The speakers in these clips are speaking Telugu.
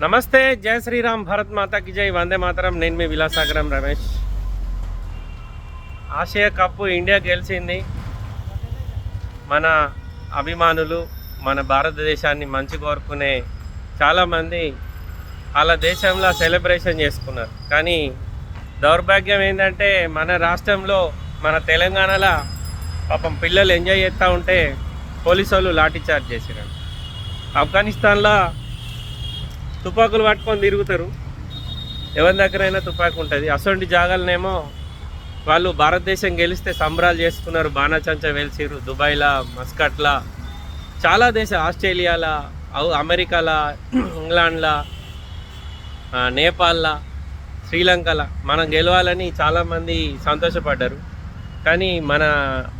నమస్తే జై శ్రీరామ్ భారత్ మాతాకి జై. వందే మాతరం. నేను మీ Vilasagaram Ramesh. Asia cup India గెలిచింది. మన అభిమానులు మన భారతదేశాన్ని మంచి కోరుకునే చాలామంది వాళ్ళ దేశంలో సెలబ్రేషన్ చేసుకున్నారు. కానీ దౌర్భాగ్యం ఏంటంటే మన రాష్ట్రంలో మన తెలంగాణలో పాపం పిల్లలు ఎంజాయ్ చేస్తూ ఉంటే పోలీసు వాళ్ళు లాఠీ చార్జ్ చేసినారు ఆఫ్ఘనిస్తాన్లో తుపాకులు పట్టుకొని తిరుగుతారు. ఎవరి దగ్గరైనా తుపాకు ఉంటుంది. అసొంటి జాగాలనేమో వాళ్ళు భారతదేశం గెలిస్తే సంబరాలు చేసుకున్నారు. బాణాచంచ వెలిసిరు దుబాయ్లా మస్కట్లా. చాలా దేశ ఆస్ట్రేలియాలా అమెరికాలా ఇంగ్లాండ్లా నేపాల్లా శ్రీలంకలా. మనం గెలవాలని చాలామంది సంతోషపడ్డారు. కానీ మన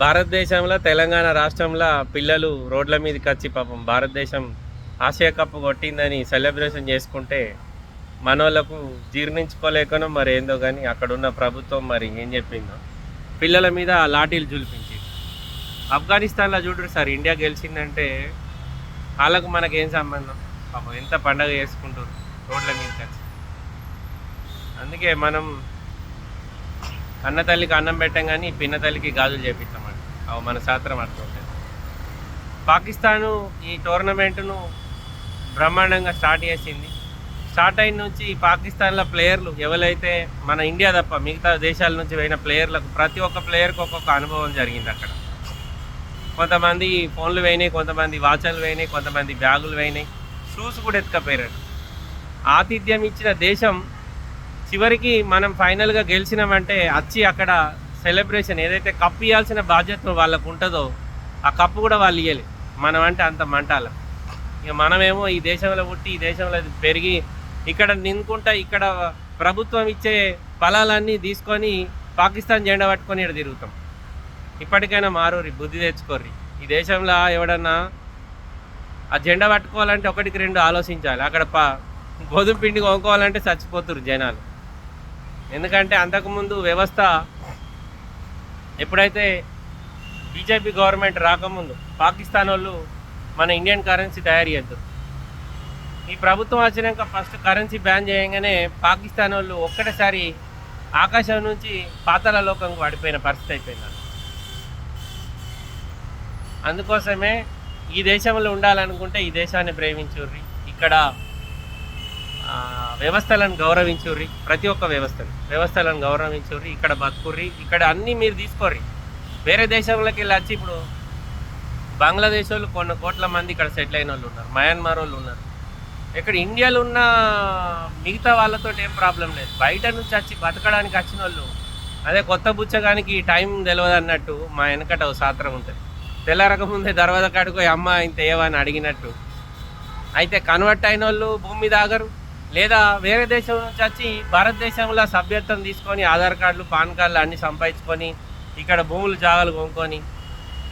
భారతదేశంలో తెలంగాణ రాష్ట్రంలో పిల్లలు రోడ్ల మీదకి వచ్చి పాపం భారతదేశం ఆసియా కప్ కొట్టిందని సెలబ్రేషన్ చేసుకుంటే మనోళ్ళకు జీర్ణించుకోలేకనో మరి ఏందో కానీ అక్కడ ఉన్న ప్రభుత్వం మరి ఏం చెప్పిందో. పిల్లల మీద లాఠీలు జులిపించింది. ఆఫ్ఘనిస్తాన్లో చూడరు సార్ ఇండియా గెలిచిందంటే వాళ్ళకు మనకేం సంబంధం? పాపం ఎంత పండగ చేసుకుంటారు రోడ్ల మీద కలిసి. అందుకే మనం అన్న తల్లికి అన్నం పెట్టాం కానీ పిన్న తల్లికి గాజులు చేపిస్తామండి అవి మన శాస్త్రం అర్థం పాకిస్తాను ఈ టోర్నమెంట్ను బ్రహ్మాండంగా స్టార్ట్ చేసింది. స్టార్ట్ అయిన నుంచి పాకిస్తాన్లో ప్లేయర్లు ఎవరైతే మన ఇండియా తప్ప మిగతా దేశాల నుంచి పోయిన ప్లేయర్లకు ప్రతి ఒక్క ప్లేయర్కి ఒక్కొక్క అనుభవం జరిగింది అక్కడ. కొంతమంది ఫోన్లు పోయినాయి కొంతమంది వాచర్లు పోయినాయి కొంతమంది బ్యాగులు పోయినాయి. షూస్ కూడా ఎత్తుకపోయారు. ఆతిథ్యం ఇచ్చిన దేశం చివరికి మనం ఫైనల్గా గెలిచినామంటే వచ్చి అక్కడ సెలబ్రేషన్ ఏదైతే కప్ ఇవ్వాల్సిన బాధ్యత వాళ్ళకు ఉంటుందో ఆ కప్పు కూడా వాళ్ళు ఇవ్వలేదు మనం అంటే అంత మంటాలం. ఇక మనమేమో ఈ దేశంలో పుట్టి ఈ దేశంలో పెరిగి ఇక్కడ నిందుకుంటా ఇక్కడ ప్రభుత్వం ఇచ్చే ఫలాలన్నీ తీసుకొని పాకిస్తాన్ జెండా పట్టుకొని ఇక్కడ తిరుగుతాం. ఇప్పటికైనా మారూరి బుద్ధి తెచ్చుకోర్రి. ఈ దేశంలో ఎవడన్నా ఆ జెండా పట్టుకోవాలంటే ఒకటికి రెండు ఆలోచించాలి. అక్కడ ప గోధుమ పిండి కొనుక్కోవాలంటే చచ్చిపోతురు జనాలు. ఎందుకంటే అంతకుముందు వ్యవస్థ ఎప్పుడైతే బీజేపీ గవర్నమెంట్ రాకముందు పాకిస్తాన్ వాళ్ళు మన ఇండియన్ కరెన్సీ తయారు చేద్దాం. ఈ ప్రభుత్వం వచ్చినాక ఫస్ట్ కరెన్సీ బ్యాన్ చేయగానే పాకిస్తాన్ వాళ్ళు ఒక్కటేసారి ఆకాశం నుంచి పాతాళ లోకంకు పడిపోయిన పరిస్థితి అయిపోయింది. అందుకోసమే ఈ దేశంలో ఉండాలనుకుంటే ఈ దేశాన్ని ప్రేమించుర్రి. ఇక్కడ వ్యవస్థలను గౌరవించుర్రి. ప్రతి ఒక్క వ్యవస్థను వ్యవస్థలను గౌరవించుర్రి ఇక్కడ బతుకుర్రి. ఇక్కడ అన్నీ మీరు తీసుకోర్రి. వేరే దేశంలోకి వెళ్ళి వచ్చి ఇప్పుడు బంగ్లాదేశ్ వాళ్ళు కొన్ని కోట్ల మంది ఇక్కడ సెటిల్ అయిన వాళ్ళు ఉన్నారు మయన్మార్ వాళ్ళు ఉన్నారు. ఇక్కడ ఇండియాలో ఉన్న మిగతా వాళ్ళతో ఏం ప్రాబ్లం లేదు. బయట నుంచి వచ్చి బతకడానికి వచ్చిన వాళ్ళు అదే కొత్త బుచ్చగానికి టైం తెలియదు అన్నట్టు మా వెనకట ఓ సాత్రం ఉంటుంది. తెల్లారకముందే దర్వాజా కాడుకో అమ్మ ఇంత ఏవని అడిగినట్టు. అయితే కన్వర్ట్ అయిన వాళ్ళు భూమి మీద ఆగరు. లేదా వేరే దేశం నుంచి వచ్చి భారతదేశంలో సభ్యత్వం తీసుకొని ఆధార్ కార్డులు పాన్ కార్డులు అన్నీ సంపాదించుకొని ఇక్కడ భూములు జాగాలు కొనుక్కొని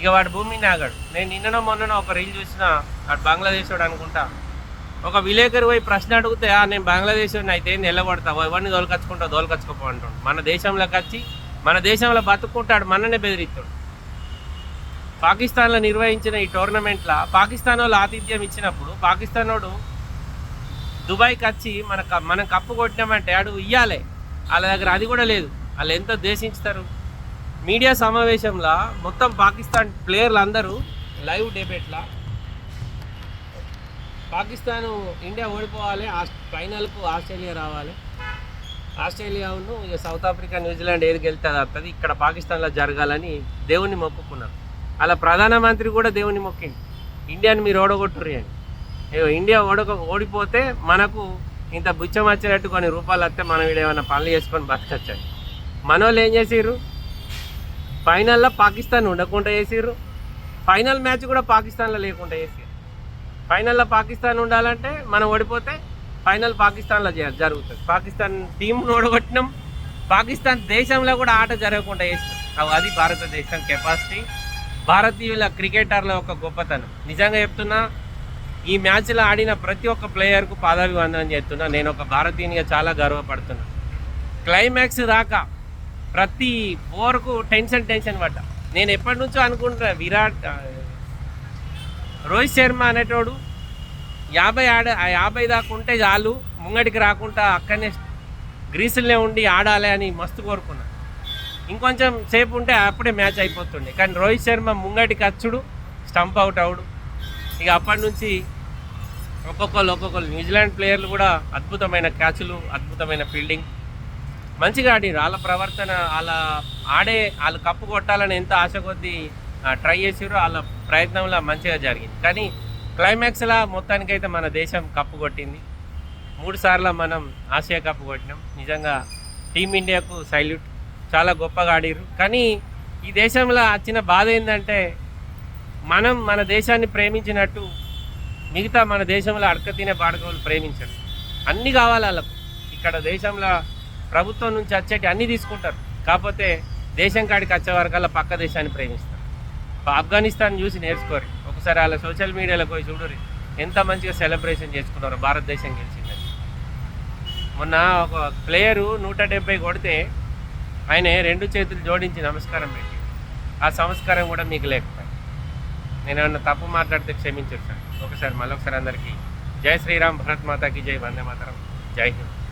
ఇక వాడు భూమి నాగాడు. నేను నిన్ననో మొన్ననో ఒక రీల్ చూసిన వాడు బంగ్లాదేశ్ వాడు అనుకుంటా. ఒక విలేకరు పోయి ప్రశ్న అడిగితే "ఆ, నేను బంగ్లాదేశ్ వాడిని అయితే నిలబడతా ఎవరిని దోలకచ్చుకుంటా దోలకచ్చుకోపో అంటాడు. మన దేశంలోకి వచ్చి మన దేశంలో బతుకుంటాడు మననే బెదిరిస్తాడు. పాకిస్తాన్లో నిర్వహించిన ఈ టోర్నమెంట్లో పాకిస్తాన్ వాళ్ళు ఆతిథ్యం ఇచ్చినప్పుడు పాకిస్తాన్ వాడు దుబాయ్కి వచ్చి మన క- మనం కప్పు కొట్టినామంటే ఆడు ఇయ్యాలి. వాళ్ళ దగ్గర అది కూడా లేదు. వాళ్ళు ఎంత దేశించుతారు మీడియా సమావేశంలో మొత్తం పాకిస్తాన్ ప్లేయర్లు అందరూ లైవ్ డెబేట్లా. పాకిస్తాన్ ఇండియా ఓడిపోవాలి ఆస్- ఫైనల్కు ఆస్ట్రేలియా రావాలి. ఆస్ట్రేలియాను ఇక సౌత్ ఆఫ్రికా న్యూజిలాండ్ ఏది గెలుతుంది అది వస్తుంది ఇక్కడ పాకిస్తాన్లో జరగాలని దేవుణ్ణి మొక్కుకున్నారు. అలా ప్రధానమంత్రి కూడా దేవుని మొక్కింది ఇండియాని మీరు ఓడగొట్టుర్రి అని. ఇండియా ఓడక ఓడిపోతే మనకు ఇంత బుచ్చం వచ్చినట్టు కొన్ని రూపాయలు వస్తే మనం వీడు ఏమైనా పనులు చేసుకొని బతకచ్చాయి మన వాళ్ళు ఏం చేసిర్రు? ఫైనల్లో పాకిస్తాన్ ఉండకుండా చేసిర్రు. ఫైనల్ మ్యాచ్ కూడా పాకిస్తాన్లో లేకుండా చేసిర్రు. ఫైనల్లో పాకిస్తాన్ ఉండాలంటే మనం ఓడిపోతే ఫైనల్ పాకిస్తాన్లో జ- జరుగుతుంది. పాకిస్తాన్ టీంను ఓడగొట్టినాం. పాకిస్తాన్ దేశంలో కూడా ఆట జరగకుండా చేస్తాం అది భారతదేశం కెపాసిటీ భారతీయుల క్రికెటర్ల యొక్క గొప్పతనం. నిజంగా చెప్తున్నా ఈ మ్యాచ్లో ఆడిన ప్రతి ఒక్క ప్లేయర్కు పాదాభివందనం చేస్తున్నా. నేను ఒక భారతీయునిగా చాలా గర్వపడుతున్నా. క్లైమాక్స్ దాకా ప్రతి ఓవర్కు టెన్షన్ టెన్షన్ పడ్డా. నేను ఎప్పటి నుంచో అనుకుంటున్నా విరాట్ రోహిత్ శర్మ అనేటోడు యాభై ఆడ ఆ యాభై దాకా ఉంటే చాలు ముంగడికి రాకుండా అక్కడనే గ్రీసులనే ఉండి ఆడాలి అని మస్తు కోరుకున్నా. ఇంకొంచెం సేపు ఉంటే అప్పుడే మ్యాచ్ అయిపోతుండే. కానీ రోహిత్ శర్మ ముంగటికి అచ్చుడు స్టంప్ అవుట్ అవుడు. ఇక అప్పటి నుంచి ఒక్కొక్కరు ఒక్కొక్కరు న్యూజిలాండ్ ప్లేయర్లు కూడా అద్భుతమైన క్యాచ్లు అద్భుతమైన ఫీల్డింగ్. మంచిగా ఆడిరు వాళ్ళ ప్రవర్తన వాళ్ళ ఆడే వాళ్ళు కప్పు కొట్టాలని ఎంత ఆశ కొద్దీ ట్రై చేసారు వాళ్ళ ప్రయత్నంలో మంచిగా జరిగింది. కానీ క్లైమాక్స్లా మొత్తానికైతే మన దేశం కప్పు కొట్టింది. మూడు సార్లు మనం ఆసియా కప్పు కొట్టినాం. నిజంగా టీమిండియాకు సైల్యూట్. చాలా గొప్పగా ఆడిరు కానీ ఈ దేశంలో వచ్చిన బాధ ఏంటంటే మనం మన దేశాన్ని ప్రేమించినట్టు మిగతా మన దేశంలో అడక తినే బాడగోలు ప్రేమించరు. అన్నీ కావాలి వాళ్ళకు. ఇక్కడ దేశంలో ప్రభుత్వం నుంచి వచ్చేటి అన్నీ తీసుకుంటారు. కాకపోతే దేశం కాడికి వచ్చే వరకల్లా పక్క దేశాన్ని ప్రేమిస్తారు. ఆఫ్ఘనిస్తాన్ చూసి నేర్చుకోరు. ఒకసారి వాళ్ళ సోషల్ మీడియాలో పోయి చూడరు ఎంత మంచిగా సెలబ్రేషన్ చేసుకున్నారు భారతదేశం గెలిచిందని. మొన్న ఒక ప్లేయరు నూట డెబ్బై కొడితే ఆయన రెండు చేతులు జోడించి నమస్కారం పెట్టి ఆ సంస్కారం కూడా మీకు లేకపోయింది నేను ఏమన్నా తప్పు మాట్లాడితే క్షమించారు సార్. ఒకసారి మళ్ళొకసారి అందరికీ జై శ్రీరామ్ భరత్ మాతాకి జై వందే మాతరం. జై హింద్.